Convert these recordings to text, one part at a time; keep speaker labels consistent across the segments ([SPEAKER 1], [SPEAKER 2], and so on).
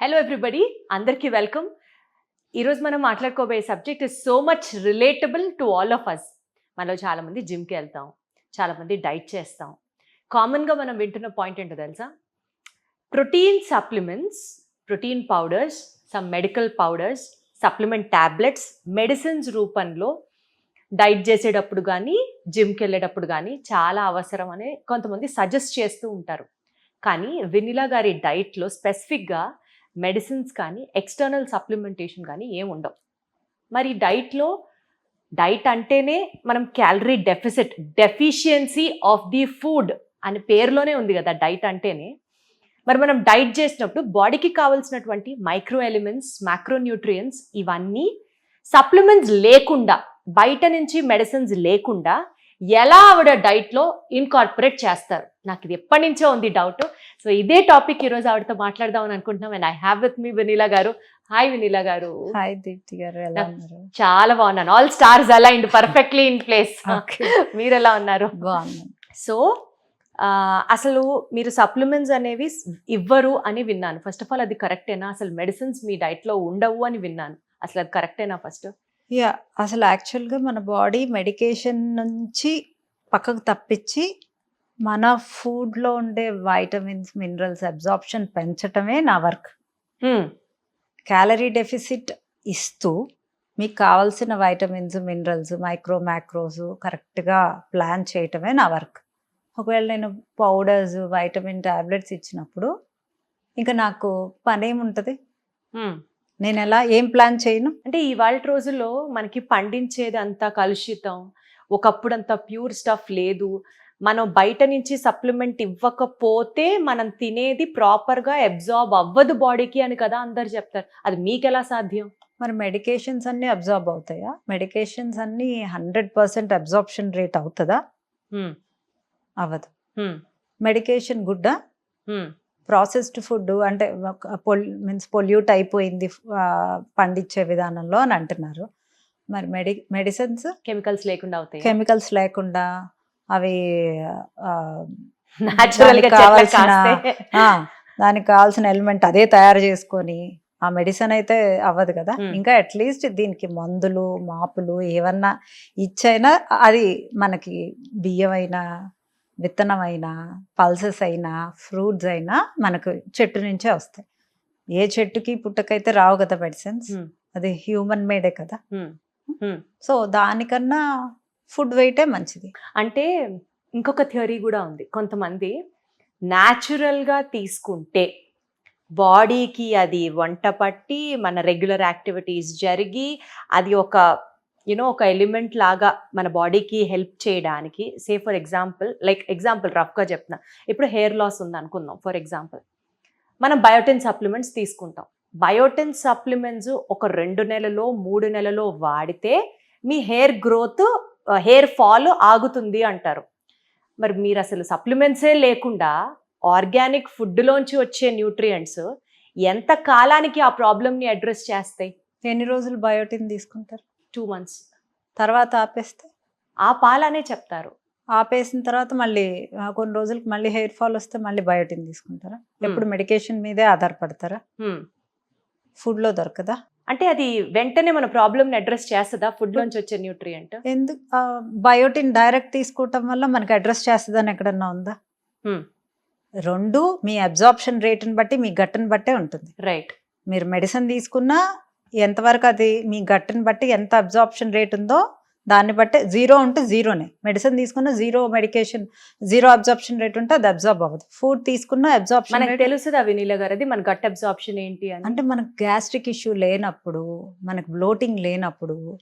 [SPEAKER 1] Hello everybody అందరికీ welcome ఈరోజు మనం మాట్లాడుకోబోయే subject is so much relatable to all of us మనలో చాలామంది జిమ్కి వెళ్తాం. చాలామంది డైట్ చేస్తాం. కామన్గా మనం వింటున్న పాయింట్ ఏంటో తెలుసా? Protein supplements protein powders some medical powders supplement tablets medicines రూపంలో డైట్ చేసేటప్పుడు కానీ జిమ్కి వెళ్ళేటప్పుడు కానీ చాలా అవసరం అని కొంతమంది సజెస్ట్ చేస్తూ ఉంటారు. కానీ వెనిలా గారి డైట్లో స్పెసిఫిక్గా మెడిసిన్స్ కానీ ఎక్స్టర్నల్ సప్లిమెంటేషన్ కానీ ఏం ఉండవు. మరి డైట్లో డైట్ అంటేనే మనం calorie deficit deficiency of the food అని పేరులోనే ఉంది కదా డైట్ అంటేనే. మరి మనం డైట్ చేసినప్పుడు బాడీకి కావాల్సినటువంటి మైక్రో ఎలిమెంట్స్ మ్యాక్రోన్యూట్రియన్స్ ఇవన్నీ సప్లిమెంట్స్ లేకుండా బయట నుంచి మెడిసిన్స్ లేకుండా ఎలా ఆవిడ డైట్లో ఇన్కార్పొరేట్ చేస్తారు? నాకు ఇది ఎప్పటి నుంచో ఉంది డౌట్ సో ఇదే టాపిక్ ఈరోజు ఆవిడతో మాట్లాడదామని అనుకుంటున్నాం. And I have with me Vineela garu. Hi Vineela గారు.
[SPEAKER 2] హాయ్ దీప్తి గారు. ఎలా ఉన్నారు?
[SPEAKER 1] చాలా బాగున్నాను. All stars aligned perfectly in place మీరు ఎలా ఉన్నారు?
[SPEAKER 2] బాగున్నాను.
[SPEAKER 1] సో అసలు మీరు సప్లిమెంట్స్ అనేవి ఇవ్వరు అని విన్నాను. ఫస్ట్ ఆఫ్ ఆల్ అది కరెక్టేనా అసలు మెడిసిన్స్ మీ డైట్లో ఉండవు అని విన్నాను. అసలు అది కరెక్టేనా ఫస్ట్
[SPEAKER 2] యా అసలు యాక్చువల్గా మన బాడీ మెడికేషన్ నుంచి పక్కకు తప్పించి మన ఫుడ్లో ఉండే వైటమిన్స్ మినరల్స్ అబ్జార్ప్షన్ పెంచటమే నా వర్క్. క్యాలరీ డెఫిసిట్ ఇస్తూ మీకు కావాల్సిన వైటమిన్స్ మినరల్స్ మైక్రో మ్యాక్రోస్ కరెక్ట్గా ప్లాన్ చేయటమే నా వర్క్. ఒకవేళ నేను పౌడర్స్ వైటమిన్ టాబ్లెట్స్ ఇచ్చినప్పుడు ఇంకా నాకు పని ఏముంటుంది నేను ఎలా ఏం ప్లాన్ చేయను?
[SPEAKER 1] అంటే ఇవాళ రోజుల్లో మనకి పండించేది అంతా కలుషితం. ఒకప్పుడు అంత ప్యూర్ స్టఫ్ లేదు. మనం బయట నుంచి సప్లిమెంట్ ఇవ్వకపోతే మనం తినేది ప్రాపర్గా అబ్జార్బ్ అవ్వదు బాడీకి అని కదా అందరు చెప్తారు. అది మీకు ఎలా సాధ్యం?
[SPEAKER 2] మరి మెడికేషన్స్ అన్నీ అబ్జార్బ్ అవుతాయా? మెడికేషన్స్ అన్నీ హండ్రెడ్ పర్సెంట్ అబ్జార్ప్షన్ రేట్ అవుతుందా? అవ్వదు మెడికేషన్ గుడ్డా. ప్రాసెస్డ్ ఫుడ్ అంటే పొల్ మీన్స్ పొల్యూట్ అయిపోయింది పండించే విధానంలో అని అంటున్నారు. మరి మెడి మెడిసిన్స్?
[SPEAKER 1] కెమికల్స్ లేకుండా అవుతాయి?
[SPEAKER 2] కెమికల్స్ లేకుండా అవి కావాల్సిన- దానికి కావాల్సిన ఎలిమెంట్ అదే తయారు చేసుకొని ఆ మెడిసిన్ అయితే అవ్వదు కదా.
[SPEAKER 1] Hmm.
[SPEAKER 2] ఇంకా అట్లీస్ట్ దీనికి మందులు మాపులు ఏమన్నా ఇచ్చైనా అది మనకి బియ్యం అయినా విత్తనం అయినా పల్సెస్ అయినా ఫ్రూట్స్ అయినా మనకు చెట్టు నుంచే వస్తాయి. ఏ చెట్టుకి పుట్టకైతే రావు కదా మెడిసిన్స్. అది హ్యూమన్ మేడే కదా. సో దానికన్నా ఫుడ్ వెయిటే మంచిది.
[SPEAKER 1] అంటే ఇంకొక థియరీ కూడా ఉంది. కొంతమంది న్యాచురల్గా తీసుకుంటే బాడీకి అది వంట పట్టి మన రెగ్యులర్ యాక్టివిటీస్ జరిగి అది ఒక యూనో ఒక ఎలిమెంట్ లాగా మన బాడీకి హెల్ప్ చేయడానికి say for example like example రఫ్గా చెప్తున్నా. ఇప్పుడు హెయిర్ లాస్ ఉంది అనుకుందాం ఫర్ ఎగ్జాంపుల్ మనం బయోటిన్ సప్లిమెంట్స్ తీసుకుంటాం. బయోటిన్ సప్లిమెంట్స్ ఒక రెండు నెలలో మూడు నెలలో వాడితే మీ హెయిర్ గ్రోత్ హెయిర్ ఫాల్ ఆగుతుంది అంటారు. మరి మీరు అసలు సప్లిమెంట్సే లేకుండా ఆర్గానిక్ ఫుడ్లోంచి వచ్చే న్యూట్రియంట్స్ ఎంత కాలానికి ఆ ప్రాబ్లమ్ని అడ్రస్ చేస్తాయి?
[SPEAKER 2] ఎన్ని రోజులు బయోటిన్ తీసుకుంటారు?
[SPEAKER 1] Two months.
[SPEAKER 2] తర్వాత ఆపేస్తే?
[SPEAKER 1] ఆ పాలనే చెప్తారు.
[SPEAKER 2] ఆపేసిన తర్వాత మళ్ళీ కొన్ని రోజులకి మళ్ళీ హెయిర్ ఫాల్ వస్తే మళ్ళీ బయోటిన్ తీసుకుంటారా? ఎప్పుడు మెడికేషన్ మీదే ఆధారపడతారా?
[SPEAKER 1] Hmm.
[SPEAKER 2] ఫుడ్లో దొరకదా?
[SPEAKER 1] అంటే అది వెంటనే మన ప్రాబ్లమ్ని అడ్రస్ చేస్తుందా? ఫుడ్ నుంచి వచ్చే న్యూట్రియంట్?
[SPEAKER 2] ఎందుకు? బయోటిన్ డైరెక్ట్ తీసుకోవటం వల్ల మనకి అడ్రస్ చేస్తుందని ఎక్కడన్నా ఉందా. రెండు మీ అబ్జార్ప్షన్ రేట్ని బట్టి మీ గట్టుని బట్టే ఉంటుంది.
[SPEAKER 1] రైట్.
[SPEAKER 2] మీరు మెడిసిన్ తీసుకున్నా ఎంతవరకు అది మీ గట్టుని బట్టి ఎంత అబ్జార్ప్షన్ రేట్ ఉందో దాన్ని బట్టే జీరో ఉంటే జీరోనే. మెడిసిన్ తీసుకున్న zero medication zero absorption rate ఉంటే అది అబ్జార్బ్ అవ్వదు. ఫుడ్ తీసుకున్న అబ్జార్ప్షన్
[SPEAKER 1] మనకు తెలుసుదా వినీల గారు అది మన గట్ అబ్జార్ప్షన్ ఏంటి అని.
[SPEAKER 2] అంటే మనకు గ్యాస్ట్రిక్ ఇష్యూ లేనప్పుడు మనకు బ్లోటింగ్ లేనప్పుడు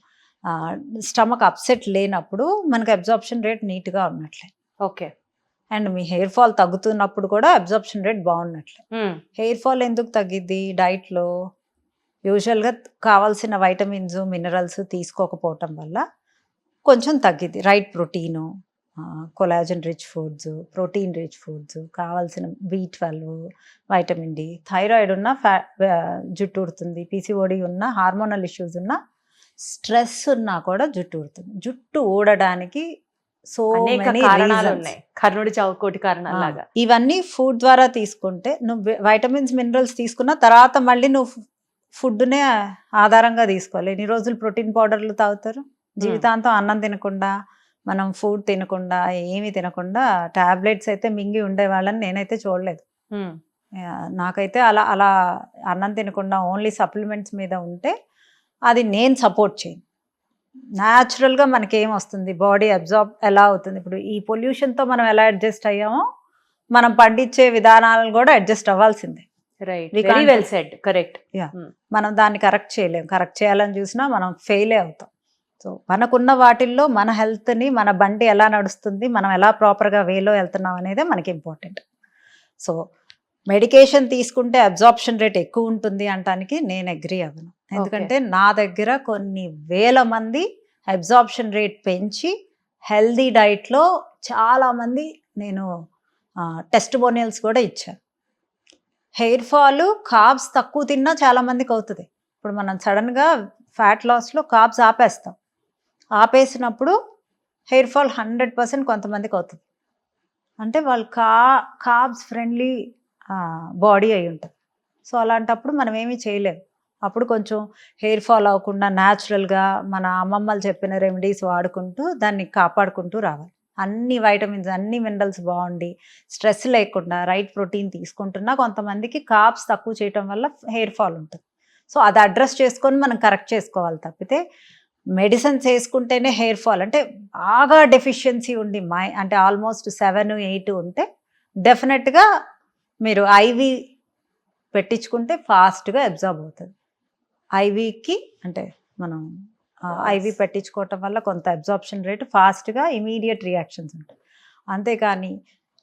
[SPEAKER 2] స్టమక్ అప్సెట్ లేనప్పుడు మనకు అబ్జార్ప్షన్ రేట్ నీట్గా ఉన్నట్లే.
[SPEAKER 1] ఓకే.
[SPEAKER 2] అండ్ మీ హెయిర్ ఫాల్ తగ్గుతున్నప్పుడు కూడా అబ్జార్ప్షన్ రేట్ బాగున్నట్లే. హెయిర్ ఫాల్ ఎందుకు తగ్గిద్ది డైట్లో? యూజువల్గా కావాల్సిన వైటమిన్స్ మినరల్స్ తీసుకోకపోవటం వల్ల కొంచెం తగ్గిద్ది. Right protein collagen rich foods protein rich foods కావాల్సిన B twelve vitamin D thyroid ఉన్న ఫ్యా జుట్టు ఉడుతుంది పీసీఓడి ఉన్న హార్మోనల్ ఇష్యూస్ ఉన్న స్ట్రెస్ ఉన్నా కూడా జుట్టు ఊడుతుంది జుట్టు ఊడడానికి సో
[SPEAKER 1] కారణాలు ఉన్నాయి. కర్ణుడి చావు కోటి కారణాలు
[SPEAKER 2] ఇవన్నీ ఫుడ్ ద్వారా తీసుకుంటే నువ్వు వైటమిన్స్ మినరల్స్ తీసుకున్న తర్వాత మళ్ళీ నువ్వు ఫుడ్నే ఆధారంగా తీసుకోవాలి. ఎన్ని రోజులు ప్రోటీన్ పౌడర్లు తాగుతారు? జీవితాంతం అన్నం తినకుండా మనం ఫుడ్ తినకుండా ఏమీ తినకుండా టాబ్లెట్స్ అయితే మింగి ఉండే వాళ్ళని నేనైతే చూడలేదు. నాకైతే అలా అలా అన్నం తినకుండా ఓన్లీ సప్లిమెంట్స్ మీద ఉంటే అది నేను సపోర్ట్ చేయను. న్యాచురల్గా మనకి ఏం వస్తుంది? బాడీ అబ్జార్బ్ ఎలా అవుతుంది? ఇప్పుడు ఈ పొల్యూషన్తో మనం ఎలా అడ్జస్ట్ అయ్యామో మనం పండించే విధానాలను కూడా అడ్జస్ట్ అవ్వాల్సిందే.
[SPEAKER 1] Right very well said correct
[SPEAKER 2] మనం దాన్ని కరెక్ట్ చేయలేం. కరెక్ట్ చేయాలని చూసినా మనం ఫెయిలే అవుతాం. సో మనకున్న వాటిల్లో మన హెల్త్ని మన బండి ఎలా నడుస్తుంది మనం ఎలా ప్రాపర్గా వేలో వెళ్తున్నాం అనేది మనకి ఇంపార్టెంట్ సో మెడికేషన్ తీసుకుంటే అబ్జార్ప్షన్ రేట్ ఎక్కువ ఉంటుంది అంటానికి నేను అగ్రి అవ్వను. ఎందుకంటే నా దగ్గర కొన్ని వేల మంది అబ్జార్ప్షన్ రేట్ పెంచి హెల్దీ డైట్లో చాలామంది నేను టెస్టిమోనియల్స్ కూడా ఇచ్చాను. హెయిర్ ఫాల్ కాబ్స్ తక్కువ తిన్నా చాలా మందికి అవుతుంది. ఇప్పుడు మనం సడన్గా ఫ్యాట్ లాస్లో కాబ్స్ ఆపేస్తాం. ఆపేసినప్పుడు హెయిర్ ఫాల్ హండ్రెడ్ పర్సెంట్ కొంతమందికి అవుతుంది. అంటే వాళ్ళు కా కాబ్స్ ఫ్రెండ్లీ బాడీ అయి ఉంటుంది. సో అలాంటప్పుడు మనం ఏమీ చేయలేము అప్పుడు కొంచెం హెయిర్ ఫాల్ అవ్వకుండా న్యాచురల్గా మన అమ్మమ్మలు చెప్పిన రెమెడీస్ వాడుకుంటూ దాన్ని కాపాడుకుంటూ రావాలి. అన్ని వైటమిన్స్ అన్ని మినరల్స్ బాగుండి స్ట్రెస్ లేకుండా రైట్ ప్రోటీన్ తీసుకుంటున్నా కొంతమందికి కాప్స్ తక్కువ చేయటం వల్ల హెయిర్ ఫాల్ ఉంటుంది. సో అది అడ్రస్ చేసుకొని మనం కరెక్ట్ చేసుకోవాలి తప్పితే మెడిసిన్స్ వేసుకుంటేనే హెయిర్ ఫాల్ అంటే బాగా డెఫిషియన్సీ ఉండి మై అంటే ఆల్మోస్ట్ సెవెన్ ఎయిట్ ఉంటే డెఫినెట్గా మీరు ఐవి పెట్టించుకుంటే ఫాస్ట్గా అబ్జార్బ్ అవుతుంది. ఐవికి అంటే మనం ఐవి పెట్టించుకోవటం వల్ల కొంత అబ్జార్ప్షన్ రేట్ ఫాస్ట్గా ఇమీడియట్ రియాక్షన్స్ ఉంటాయి. అంతేకాని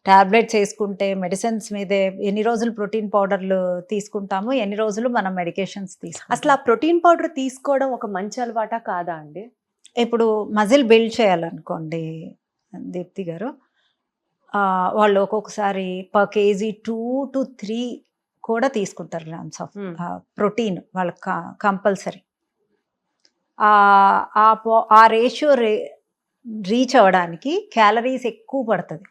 [SPEAKER 2] టాబ్లెట్స్ వేసుకుంటే మెడిసిన్స్ మీదే ఎన్ని రోజులు ప్రోటీన్ పౌడర్లు తీసుకుంటాము ఎన్ని రోజులు మనం మెడికేషన్స్ తీసుకుంటాం
[SPEAKER 1] అసలు ఆ ప్రోటీన్ పౌడర్ తీసుకోవడం ఒక మంచి అలవాటా కాదా అండి?
[SPEAKER 2] ఇప్పుడు మజిల్ బిల్డ్ చేయాలనుకోండి దీప్తి గారు వాళ్ళు ఒక్కొక్కసారి per kg two to three కూడా తీసుకుంటారు గ్రామ్స్ ఆఫ్. ప్రోటీన్ వాళ్ళకి కంపల్సరీ. ఆ పో- ఆ రేషియో రే రీచ్ అవ్వడానికి క్యాలరీస్ ఎక్కువ పడుతుంది.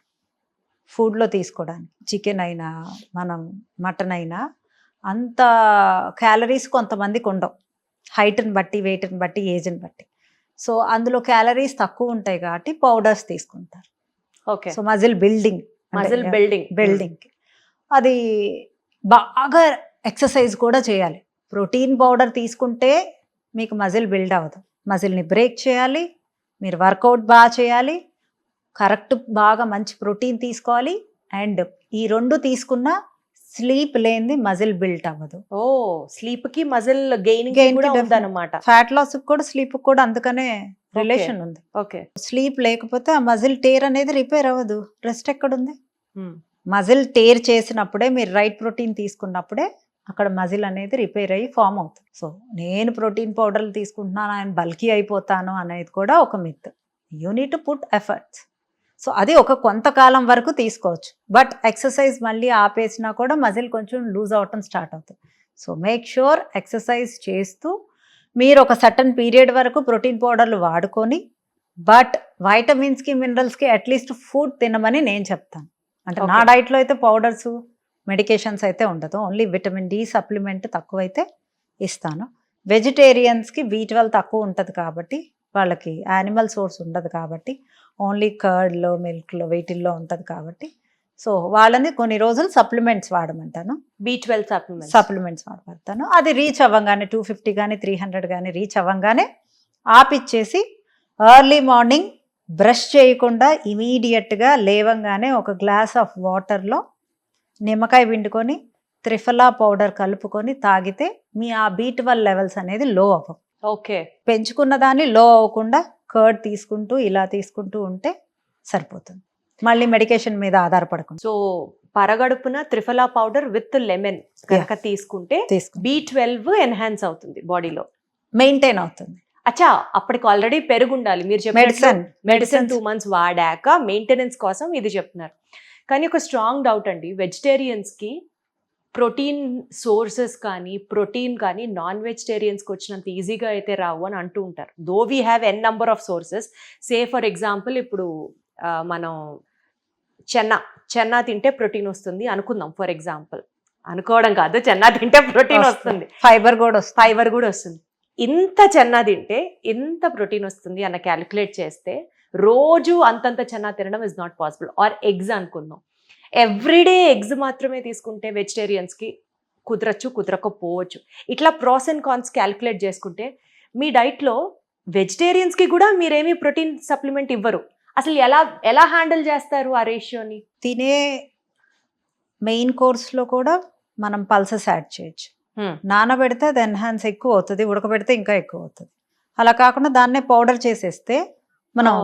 [SPEAKER 2] ఫుడ్లో తీసుకోవడానికి చికెన్ అయినా మనం మటన్ అయినా అంత క్యాలరీస్ కొంతమందికి ఉండవు హైట్ని బట్టి వెయిట్ని బట్టి ఏజ్ని బట్టి. సో అందులో క్యాలరీస్ తక్కువ ఉంటాయి కాబట్టి పౌడర్స్ తీసుకుంటారు.
[SPEAKER 1] Okay.
[SPEAKER 2] So muscle building
[SPEAKER 1] muscle building.
[SPEAKER 2] Building అది బాగా ఎక్సర్సైజ్ కూడా చేయాలి. ప్రోటీన్ పౌడర్ తీసుకుంటే మీకు మజిల్ బిల్డ్ అవ్వదు. మజిల్ని బ్రేక్ చేయాలి. మీరు వర్కౌట్ బాగా చేయాలి. కరెక్ట్ బాగా మంచి ప్రోటీన్ తీసుకోవాలి. అండ్ ఈ రెండు తీసుకున్న స్లీప్ లేనిది మజిల్ బిల్డ్ అవ్వదు.
[SPEAKER 1] ఓ స్లీప్కి మజిల్
[SPEAKER 2] definitely.
[SPEAKER 1] ఉందన్నమాట.
[SPEAKER 2] ఫ్యాట్ లాస్ కూడా స్లీప్ కూడా అందుకనే రిలేషన్ ఉంది.
[SPEAKER 1] ఓకే
[SPEAKER 2] స్లీప్ లేకపోతే ఆ మజిల్ టేర్ అనేది రిపేర్ అవ్వదు. రెస్ట్ ఎక్కడుంది? మజిల్ టేర్ చేసినప్పుడే మీరు రైట్ ప్రోటీన్ తీసుకున్నప్పుడే అక్కడ మజిల్ అనేది రిపేర్ అయ్యి ఫామ్ అవుతుంది. సో నేను ప్రోటీన్ పౌడర్లు తీసుకుంటున్నాను ఆయన బల్కీ అయిపోతాను అనేది కూడా ఒక myth you need to put efforts so అది ఒక కొంతకాలం వరకు తీసుకోవచ్చు. బట్ ఎక్సర్సైజ్ మళ్ళీ ఆపేసినా కూడా మజిల్ కొంచెం లూజ్ అవటం స్టార్ట్ అవుతుంది. సో మేక్ షూర్ ఎక్సర్సైజ్ చేస్తూ మీరు ఒక సర్టన్ పీరియడ్ వరకు ప్రోటీన్ పౌడర్లు వాడుకొని బట్ వైటమిన్స్కి మినరల్స్కి అట్లీస్ట్ ఫుడ్ తినమని నేను చెప్తాను. అంటే నా. డైట్లో అయితే పౌడర్స్ మెడికేషన్స్ అయితే ఉండదు. ఓన్లీ విటమిన్ డి సప్లిమెంట్ తక్కువైతే ఇస్తాను. వెజిటేరియన్స్కి బీ ట్వెల్వ్ తక్కువ ఉంటుంది కాబట్టి వాళ్ళకి యానిమల్ సోర్స్ ఉండదు కాబట్టి ఓన్లీ కర్డ్లో మిల్క్లో వీటిల్లో ఉంటుంది కాబట్టి. సో వాళ్ళని కొన్ని రోజులు సప్లిమెంట్స్ వాడమంటాను.
[SPEAKER 1] బి ట్వెల్వ్ సప్లిమెంట్
[SPEAKER 2] సప్లిమెంట్స్ వాడతాను అది రీచ్ అవ్వగానే టూ ఫిఫ్టీ కానీ త్రీ హండ్రెడ్ కానీ రీచ్ అవ్వగానే ఆపిచ్చేసి ఎర్లీ మార్నింగ్ బ్రష్ చేయకుండా ఇమీడియట్గా లేవంగానే ఒక గ్లాస్ ఆఫ్ వాటర్లో నిమ్మకాయ పిండుకొని త్రిఫలా పౌడర్ కలుపుకొని తాగితే మీ ఆ బీట్ వల్ లెవెల్స్ అనేది లో అవ్వవు.
[SPEAKER 1] ఓకే.
[SPEAKER 2] పెంచుకున్న దాన్ని లో అవ్వకుండా కర్డ్ తీసుకుంటూ ఇలా తీసుకుంటూ ఉంటే సరిపోతుంది. మళ్ళీ మెడికేషన్ మీద ఆధారపడకుండా.
[SPEAKER 1] సో పరగడుపున త్రిఫలా పౌడర్ విత్ లెమన్ కనుక తీసుకుంటే
[SPEAKER 2] తీసుకుంటే.
[SPEAKER 1] బి ట్వెల్వ్ ఎన్హాన్స్ అవుతుంది బాడీలో.
[SPEAKER 2] మెయింటైన్ అవుతుంది.
[SPEAKER 1] అచ్చా అప్పటికి ఆల్రెడీ పెరుగు ఉండాలి. మీరు
[SPEAKER 2] మెడిసిన్.
[SPEAKER 1] మెడిసిన్ టూ మంత్స్ వాడాక మెయింటెనెన్స్ కోసం ఇది చెప్తున్నారు. కానీ ఒక స్ట్రాంగ్ డౌట్ అండి. వెజిటేరియన్స్కి ప్రోటీన్ సోర్సెస్ కానీ ప్రోటీన్ కానీ నాన్ వెజిటేరియన్స్కి వచ్చినంత ఈజీగా అయితే రావు అని అంటూ ఉంటారు. Though we have an number of sources say for example ఇప్పుడు మనం చెన్న చెన్న తింటే ప్రోటీన్ వస్తుంది అనుకుందాం ఫర్ ఎగ్జాంపుల్ అనుకోవడం కాదు చెన్న తింటే ప్రోటీన్ వస్తుంది.
[SPEAKER 2] ఫైబర్ కూడా వస్తుంది.
[SPEAKER 1] ఫైబర్ కూడా వస్తుంది. ఇంత చెన్న తింటే ఇంత ప్రోటీన్ వస్తుంది అన్న క్యాలిక్యులేట్ చేస్తే రోజు అంతంత చెన్న తినడం is not possible or eggs అనుకుందాం. ఎవ్రీడే ఎగ్స్ మాత్రమే తీసుకుంటే వెజిటేరియన్స్కి కుదరచ్చు కుదరకపోవచ్చు. ఇట్లా ప్రాస్ అండ్ కాన్స్ క్యాలిక్యులేట్ చేసుకుంటే మీ డైట్లో వెజిటేరియన్స్కి కూడా మీరేమీ ప్రోటీన్ సప్లిమెంట్ ఇవ్వరు. అసలు ఎలా ఎలా హ్యాండిల్ చేస్తారు ఆ రేషియోని
[SPEAKER 2] తినే మెయిన్ కోర్స్లో కూడా మనం పల్సెస్ యాడ్ చేయొచ్చు. నానబెడితే అది ఎన్హాన్స్ ఎక్కువ అవుతుంది ఉడకబెడితే ఇంకా ఎక్కువ అవుతుంది. అలా కాకుండా దాన్నే పౌడర్ చేసేస్తే మనం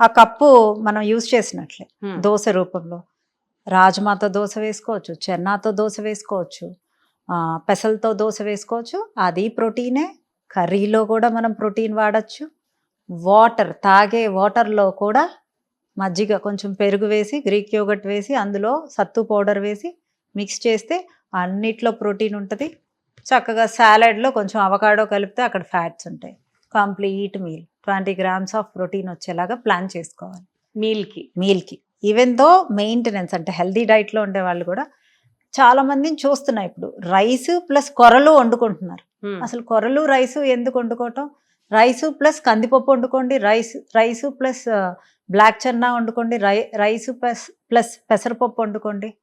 [SPEAKER 2] ఆ కప్పు మనం యూజ్ చేసినట్లే. దోశ రూపంలో. రాజ్మాతో దోశ వేసుకోవచ్చు చెన్నాతో దోశ వేసుకోవచ్చు ఆ, పెసలతో దోశ వేసుకోవచ్చు. అది ప్రోటీనే. కర్రీలో కూడా మనం ప్రోటీన్ వాడచ్చు. వాటర్ తాగే వాటర్లో కూడా మజ్జిగ కొంచెం పెరుగు వేసి గ్రీక్ యోగట్ వేసి అందులో సత్తు పౌడర్ వేసి మిక్స్ చేస్తే అన్నిట్లో ప్రోటీన్ ఉంటుంది. చక్కగా సాలడ్లో కొంచెం అవకాడో కలిపితే అక్కడ ఫ్యాట్స్ ఉంటాయి. Complete meal. Twenty grams of protein వచ్చేలాగా ప్లాన్ చేసుకోవాలి.
[SPEAKER 1] మీల్కి.
[SPEAKER 2] మీల్కి. ఈవెన్ దో మెయింటెనెన్స్ అంటే హెల్దీ డైట్లో ఉండే వాళ్ళు కూడా చాలా మందిని చూస్తున్నాయి ఇప్పుడు. రైస్ ప్లస్ కొరలు వండుకుంటున్నారు. అసలు కొరలు రైస్ ఎందుకు వండుకోవటం? రైస్ ప్లస్ కందిపప్పు వండుకోండి rice rice plus black chana వండుకోండి రై రైస్ ప్లస్ ప్లస్ పెసరపప్పు వండుకోండి.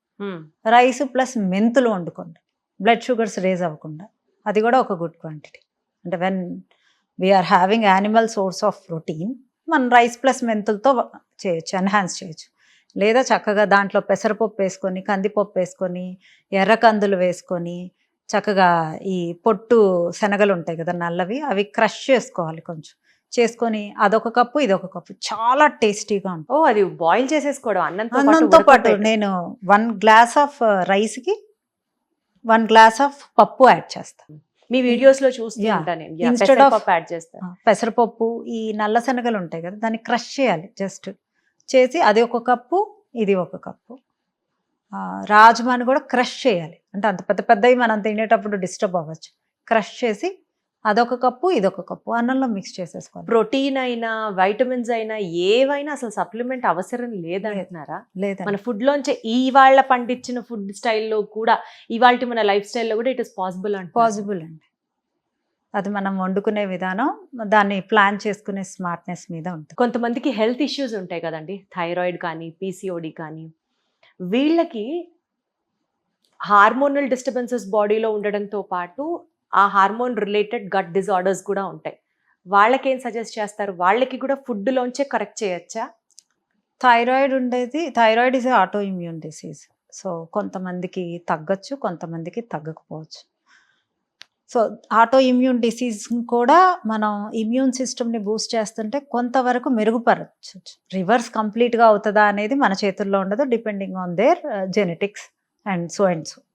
[SPEAKER 2] రైస్ ప్లస్ మెంతులు వండుకోండి. బ్లడ్ షుగర్స్ రేజ్ అవ్వకుండా. అది కూడా ఒక గుడ్ క్వాంటిటీ. అంటే when we are having animal source of protein మనం రైస్ ప్లస్ మెంతులతో చేయొచ్చు ఎన్హాన్స్ చేయొచ్చు. లేదా చక్కగా దాంట్లో పెసరపప్పు వేసుకొని కందిపప్పు వేసుకొని ఎర్ర కందులు వేసుకొని చక్కగా ఈ పొట్టు శనగలు ఉంటాయి కదా నల్లవి అవి క్రష్ చేసుకోవాలి కొంచెం. చేసుకొని అదొక కప్పు ఇదొక కప్పు. చాలా టేస్టీగా ఉంటుంది.
[SPEAKER 1] ఓ అది బాయిల్ చేసేసుకోవడం అన్నంతో
[SPEAKER 2] అన్నంతో పాటు. నేను వన్ గ్లాస్ ఆఫ్ రైస్కి వన్ గ్లాస్ ఆఫ్ పప్పు యాడ్ చేస్తాను
[SPEAKER 1] మీ వీడియోస్లో చేస్తాను
[SPEAKER 2] పెసరపప్పు ఈ నల్ల శనగలు ఉంటాయి కదా దాన్ని క్రష్ చేయాలి జస్ట్ చేసి అది ఒక కప్పు ఇది ఒక కప్పు. రాజ్మాని కూడా క్రష్ చేయాలి. అంటే అంత పెద్ద పెద్దవి మనం తినేటప్పుడు డిస్టర్బ్ అవ్వచ్చు. క్రష్ చేసి అదొక కప్పు ఇదొక కప్పు అన్నంలో మిక్స్ చేసేసుకోవాలి.
[SPEAKER 1] ప్రోటీన్ అయినా వైటమిన్స్ అయినా ఏవైనా అసలు సప్లిమెంట్ అవసరం లేదంటున్నారా?
[SPEAKER 2] లేదండి.
[SPEAKER 1] మన ఫుడ్ లోంచే ఇవాళ పండించిన ఫుడ్ స్టైల్లో కూడా ఇవాళ మన లైఫ్ స్టైల్లో కూడా ఇట్ ఇస్ పాసిబుల్ అంటే
[SPEAKER 2] పాసిబుల్ అండి. అది మనం వండుకునే విధానం దాన్ని ప్లాన్ చేసుకునే స్మార్ట్నెస్ మీద ఉంటుంది.
[SPEAKER 1] కొంతమందికి హెల్త్ ఇష్యూస్ ఉంటాయి కదండి. థైరాయిడ్ కానీ పీసీఓడి కానీ. వీళ్ళకి హార్మోనల్ డిస్టర్బెన్సెస్ బాడీలో ఉండడంతో పాటు ఆ హార్మోన్ రిలేటెడ్ గట్ డిజార్డర్స్ కూడా ఉంటాయి. వాళ్ళకేం సజెస్ట్ చేస్తారు? వాళ్ళకి కూడా ఫుడ్లోంచే కరెక్ట్ చేయొచ్చా?
[SPEAKER 2] థైరాయిడ్ ఉండేది thyroid is autoimmune disease. So కొంతమందికి తగ్గచ్చు కొంతమందికి తగ్గకపోవచ్చు. సో ఆటో ఇమ్యూన్ డిసీజ్ కూడా మనం ఇమ్యూన్ సిస్టమ్ని బూస్ట్ చేస్తుంటే కొంతవరకు మెరుగుపరచు రివర్స్ కంప్లీట్గా అవుతుందా అనేది మన చేతుల్లో ఉండదు depending on their genetics and so and so.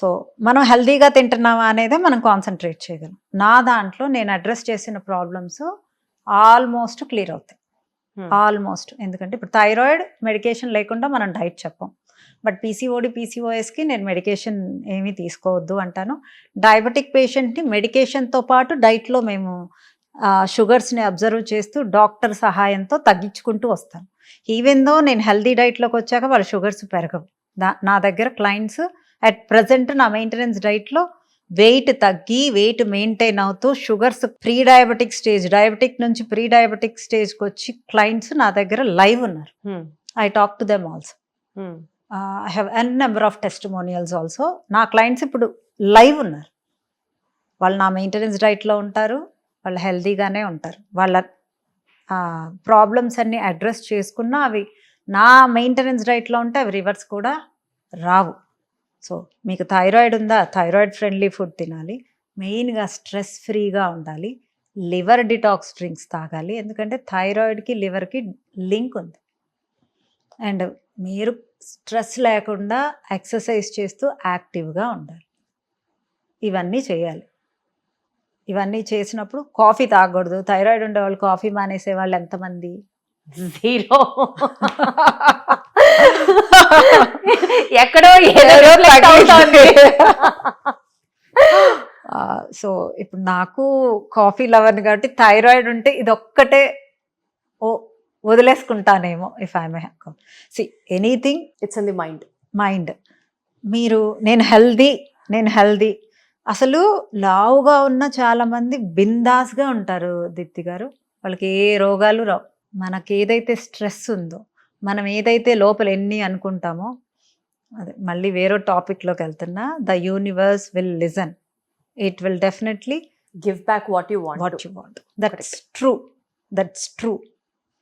[SPEAKER 2] So మనం హెల్దీగా తింటున్నామా అనేదే మనం కాన్సన్ట్రేట్ చేయగలం. నా దాంట్లో నేను అడ్రస్ చేసిన ప్రాబ్లమ్స్ ఆల్మోస్ట్ క్లియర్ అవుతాయి.
[SPEAKER 1] Hmm.
[SPEAKER 2] ఆల్మోస్ట్ ఎందుకంటే ఇప్పుడు థైరాయిడ్ మెడికేషన్ లేకుండా మనం డైట్ చెప్పం. బట్ పీసీఓడి పీసీఓఎస్కి నేను మెడికేషన్ ఏమీ తీసుకోవద్దు అంటాను. డయాబెటిక్ పేషెంట్ని మెడికేషన్తో పాటు డైట్లో మేము షుగర్స్ని అబ్జర్వ్ చేస్తూ డాక్టర్ సహాయంతో తగ్గించుకుంటూ వస్తాను. ఈవెన్ దో నేను హెల్దీ డైట్లోకి వచ్చాక వాళ్ళ షుగర్స్ పెరగవు. నా దగ్గర క్లయింట్స్ అట్ ప్రజెంట్ నా మెయింటెనెన్స్ డైట్లో వెయిట్ తగ్గి వెయిట్ మెయింటైన్ అవుతూ sugars pre diabetic stage diabetic నుంచి ప్రీ డయాబెటిక్ స్టేజ్కి వచ్చి క్లయింట్స్ నా దగ్గర లైవ్ ఉన్నారు. I talk to them also I have an number of testimonials also నా క్లయింట్స్ ఇప్పుడు లైవ్ ఉన్నారు. వాళ్ళు నా మెయింటెనెన్స్ డైట్లో ఉంటారు. వాళ్ళు హెల్తీగానే ఉంటారు. వాళ్ళ ప్రాబ్లమ్స్ అన్ని అడ్రస్ చేసుకున్నా అవి నా మెయింటెనెన్స్ డైట్లో ఉంటే అవి రివర్స్ కూడా రావు. సో మీకు థైరాయిడ్ ఉందా? థైరాయిడ్ ఫ్రెండ్లీ ఫుడ్ తినాలి. మెయిన్గా స్ట్రెస్ ఫ్రీగా ఉండాలి. లివర్ డిటాక్స్ డ్రింక్స్ తాగాలి. ఎందుకంటే థైరాయిడ్కి లివర్కి లింక్ ఉంది. అండ్ మీరు స్ట్రెస్ లేకుండా ఎక్సర్సైజ్ చేస్తూ యాక్టివ్గా ఉండాలి. ఇవన్నీ చేయాలి. ఇవన్నీ చేసినప్పుడు కాఫీ తాగకూడదు. థైరాయిడ్ ఉండే వాళ్ళు కాఫీ మానేసే వాళ్ళు ఎంతమంది?
[SPEAKER 1] జీరో ఎక్కడో ఏదో.
[SPEAKER 2] సో ఇప్పుడు నాకు కాఫీ లవర్ని కాబట్టి థైరాయిడ్ ఉంటే ఇది ఒక్కటే ఓ వదిలేసుకుంటానేమో if I may see anything
[SPEAKER 1] it's in the mind
[SPEAKER 2] mind మీరు నేను హెల్దీ నేను హెల్దీ అసలు లావుగా ఉన్న చాలా మంది బిందాస్గా ఉంటారు దీప్తి గారు. వాళ్ళకి ఏ రోగాలు రావు. మనకి ఏదైతే స్ట్రెస్ ఉందో. మనం ఏదైతే లోపల ఎన్ని అనుకుంటామో అదే మళ్ళీ వేరే టాపిక్లోకి వెళ్తున్నా the universe will listen. It will definitely
[SPEAKER 1] give back what you want
[SPEAKER 2] what you want. That's true. That's true.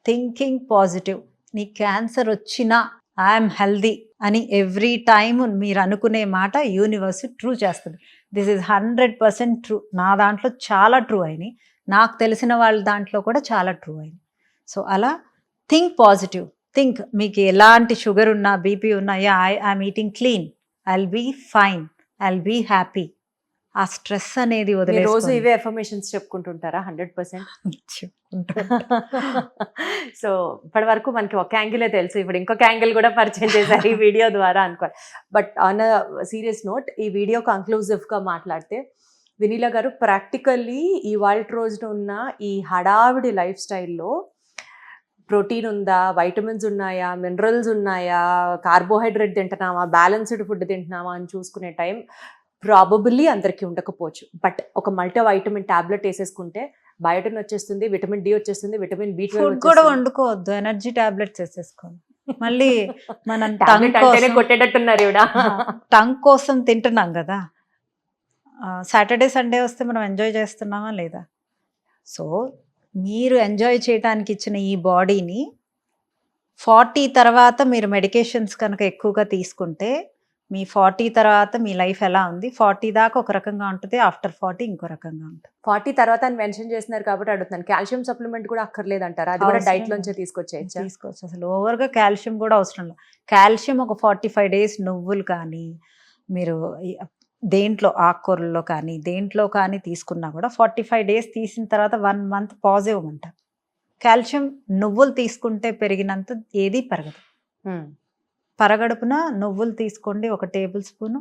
[SPEAKER 2] Thinking positive. నీ క్యాన్సర్ వచ్చినా ఐఎమ్ హెల్దీ అని ఎవ్రీ టైమ్ మీరు అనుకునే మాట యూనివర్స్ ట్రూ చేస్తుంది. This is hundred percent true. నా దాంట్లో చాలా ట్రూ అయినాయి. నాకు తెలిసిన వాళ్ళ దాంట్లో కూడా చాలా ట్రూ అయింది సో అలా థింక్ పాజిటివ్. థింక్ మీకు ఎలాంటి షుగర్ ఉన్నా బీపీ ఉన్నా yeah I I'm eating clean. I'll be fine I'll be happy ఆ స్ట్రెస్ అనేది
[SPEAKER 1] మీరు రోజు. ఇవే ఎఫర్మేషన్స్ చెప్పుకుంటుంటారా? హండ్రెడ్ పర్సెంట్ సో ఇప్పటి వరకు మనకి ఒక యాంగిలే తెలుసు. ఇప్పుడు ఇంకొక యాంగిల్ కూడా పరిచయం చేశారు ఈ వీడియో ద్వారా అనుకో బట్ ఆన్ సీరియస్ నోట్ ఈ వీడియో కంక్లూజివ్గా మాట్లాడితే వినీలా గారు ప్రాక్టికల్లీ ఈ వాళ్ళ రోజున ఉన్న ఈ హడావిడి లైఫ్ స్టైల్లో ప్రోటీన్ ఉందా? వైటమిన్స్ ఉన్నాయా? మినరల్స్ ఉన్నాయా? కార్బోహైడ్రేట్ తింటున్నామా? బ్యాలెన్స్డ్ ఫుడ్ తింటున్నామా అని చూసుకునే టైం ప్రాబబుల్లీ అందరికీ ఉండకపోవచ్చు. బట్ ఒక మల్టీ వైటమిన్ టాబ్లెట్ వేసేసుకుంటే బయోటిన్ వచ్చేస్తుంది విటమిన్ డి వచ్చేస్తుంది విటమిన్ బి
[SPEAKER 2] కూడా వండుకోవద్దు. ఎనర్జీ టాబ్లెట్స్ వేసేసుకోండి. మళ్ళీ మనం
[SPEAKER 1] కొట్టేటట్టున్నారు
[SPEAKER 2] టంగ్ కోసం తింటున్నాం కదా. సాటర్డే సండే వస్తే మనం ఎంజాయ్ చేస్తున్నామా లేదా? సో మీరు ఎంజాయ్ చేయడానికి ఇచ్చిన ఈ బాడీని ఫార్టీ తర్వాత మీరు మెడికేషన్స్ కనుక ఎక్కువగా తీసుకుంటే మీ ఫార్టీ తర్వాత మీ లైఫ్ ఎలా ఉంది? ఫార్టీ దాకా ఒక రకంగా ఉంటుంది ఆఫ్టర్ ఫార్టీ ఇంకో రకంగా ఉంటుంది.
[SPEAKER 1] ఫార్టీ తర్వాత అని మెన్షన్ చేస్తున్నారు కాబట్టి అడుగుతున్నాను. కాల్షియం సప్లిమెంట్ కూడా అక్కర్లేదు అంటారా అది కూడా డైట్. లోంచే తీసుకొచ్చేయచ్చా?
[SPEAKER 2] తీసుకోవచ్చు అసలు ఓవర్గా కాల్షియం కూడా అవసరం లేదు. కాల్షియం ఒక ఫార్టీ ఫైవ్ డేస్ నువ్వులు కానీ మీరు దేంట్లో ఆకుకూరల్లో కానీ దేంట్లో కానీ తీసుకున్నా కూడా ఫార్టీ ఫైవ్ డేస్ తీసిన తర్వాత వన్ మంత్ పాజ్ ఇవ్వమంట కాల్షియం నువ్వులు తీసుకుంటే పెరిగినంత ఏది పెరగదు. పరగడుపున నువ్వులు తీసుకోండి ఒక టేబుల్ స్పూను.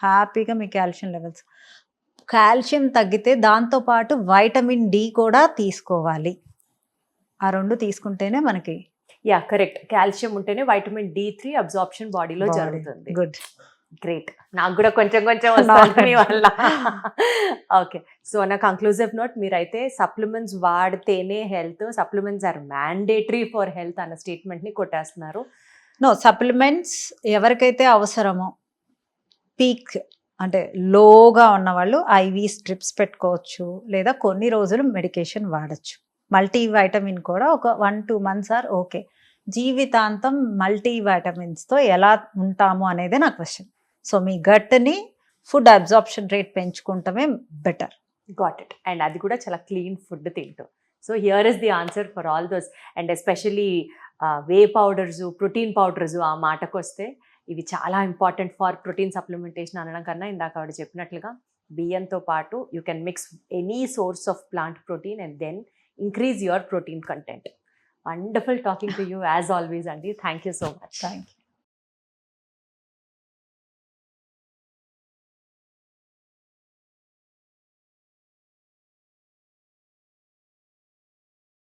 [SPEAKER 2] హ్యాపీగా మీ కాల్షియం లెవెల్స్. కాల్షియం తగ్గితే దాంతోపాటు వైటమిన్ డి కూడా తీసుకోవాలి. ఆ రెండు తీసుకుంటేనే మనకి
[SPEAKER 1] యా కరెక్ట్. కాల్షియం ఉంటేనే వైటమిన్ డి త్రీ అబ్జార్ప్షన్ బాడీలో జరుగుతుంది.
[SPEAKER 2] గుడ్.
[SPEAKER 1] గ్రేట్ నాకు కూడా కొంచెం కొంచెం వస్తుంది మీ వల్ల. ఓకే సో నా కంక్లూజివ్ నోట్ మీరైతే supplements వాడితేనే health supplements are mandatory for health అన్న స్టేట్మెంట్ని కొట్టేస్తున్నారు.
[SPEAKER 2] నో సప్లిమెంట్స్ ఎవరికైతే అవసరమో పీక్ అంటే లోగా ఉన్న వాళ్ళు ఐవి స్ట్రిప్స్ పెట్టుకోవచ్చు లేదా కొన్ని రోజులు మెడికేషన్ వాడచ్చు. మల్టీ వైటమిన్ కూడా ఒక one two months or okay జీవితాంతం మల్టీ వైటమిన్స్తో ఎలా ఉంటాము అనేదే నా క్వశ్చన్ సో మీ గట్ని ఫుడ్ అబ్జార్ప్షన్ రేట్ పెంచుకుంటమే బెటర్
[SPEAKER 1] గాట్ ఇట్ అండ్ అది కూడా చాలా క్లీన్ ఫుడ్ తింటూ. So here is the answer for all those and especially whey powders protein powders ఆ మాటకు వస్తే ఇవి చాలా ఇంపార్టెంట్ ఫర్ ప్రోటీన్ సప్లిమెంటేషన్ అనడం కన్నా ఇందాక ఆవిడ చెప్పినట్లుగా బియ్యంతో పాటు you can mix any source of plant protein and then increase your protein content wonderful talking to you as always అండి thank you so much
[SPEAKER 2] thank you